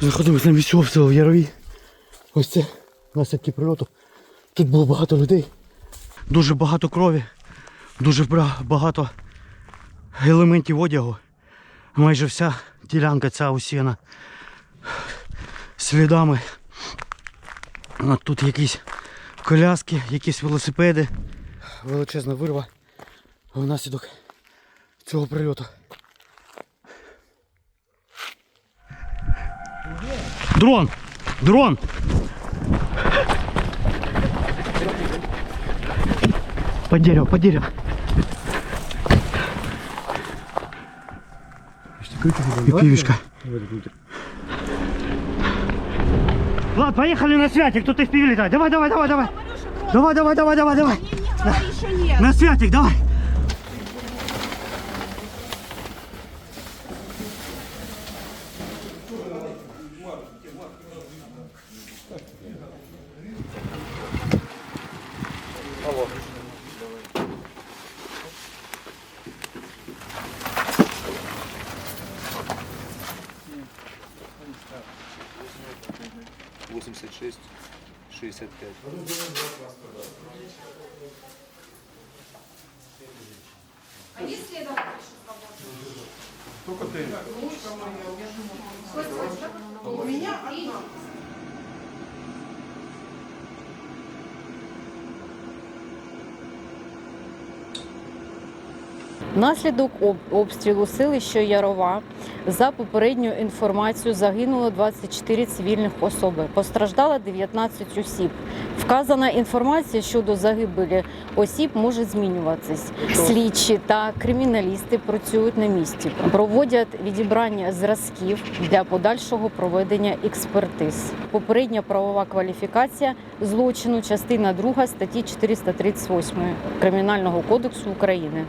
Знаходимося на місці обстрілу в Ярові. Ось це наслідки прильоту. Тут було багато людей. Дуже багато крові, дуже багато елементів одягу. Майже вся ділянка ця усіяна слідами. От тут якісь коляски, якісь велосипеди. Величезна вирва внаслідок цього прильоту. Дрон! Дрон! Под дерево, под дерево. И пивишка. Влад, поехали на святик, тут ты в пиве. Давай, давай, давай, давай. Давай, давай, давай, давай, давай. На святик, давай. 86 65. А есть следователь Только ты. У меня одна. Наслідок обстрілу селища Ярова за попередньою інформацією загинуло 24 цивільних особи. Постраждало 19 осіб. Вказана інформація щодо загибелі осіб може змінюватись. Слідчі та криміналісти працюють на місці, проводять відібрання зразків для подальшого проведення експертиз. Попередня правова кваліфікація злочину, частина 2 статті 438 Кримінального кодексу України.